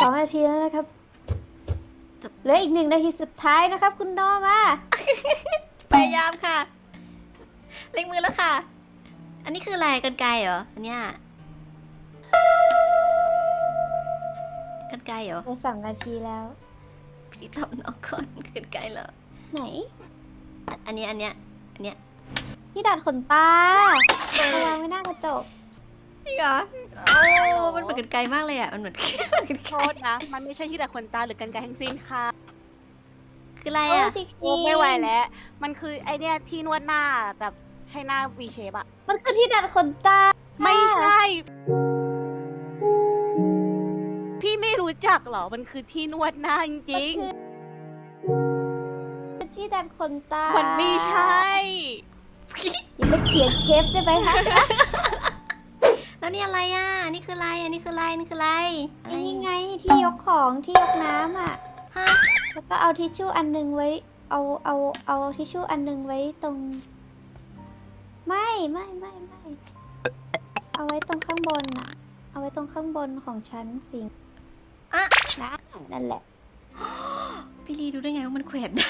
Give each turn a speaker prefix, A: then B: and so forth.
A: สองนาทีแล้วนะครับ
B: จบ
A: เหลืออีกหนึ่งนาทีสุดท้ายนะครับ คุณโนมา
B: พยายามค่ะ เล็งมือแล้วค่ะ อันนี้คืออะไรกันไกรเหรอ อันเนี้ยกันไกรเหรอ
A: เหลือสองนาทีแล้ว
B: พี่ตอบน้องก่อนกันไกรเหรอ
A: ไหน
B: อะอันเนี้ยอันเนี้ยอันเนี้ย
A: นี่ดัดขนตาเอาวางไว้หน้ากระจก
B: จ ริงเหรอโอ้มันเหมือนกันไกรมากเลยอะ มันเหมือนมันกัน
C: โท
B: ไกร
C: ษนะ มันไม่ใช่ที่ดัดขนตาหรือกันไกรทั้งสิ้นค่ะ
B: คืออะไร
A: โอ้
B: อะ
A: ซิก
C: โอ้
A: ซี่
C: ไม่ไหวแล้ว มันคือไอเนี้ยที่นวดหน้าแบบให้หน้า V shape อะ
A: มันคือที่ดัดขนตา
C: ไม่ใช่ พี่ไม่รู้จักเหรอ มันคือที่นวดหน้าจริง
A: มันคือที่ดัดขนตา
C: ๆ มันไม่ใช่
A: อย่าไปเขียนเชฟได้ไหมคะ
B: แล้วนี่อะไรอะอันนี้คืออะไรอันนี้คืออะไรอันนี่คืออะไรอะ
A: ไอ้
B: ไร
A: นี่ไงที่ยกของที่ยกน้ำอะ
B: ฮะ
A: แล้วก็เอาทิชชู่อันหนึงไว้ เอาเอาเอาทิชชู่อันหนึงไว้ตรง ไม่ไม่ไม่ไม่เอาไว้ตรงข้างบนน่ะ เอาไว้ตรงข้างบนของชั้นสิง
B: อะ
A: นะนั่นแหละ
B: พี่ลีดูได้ไงว่ามันแขวนได้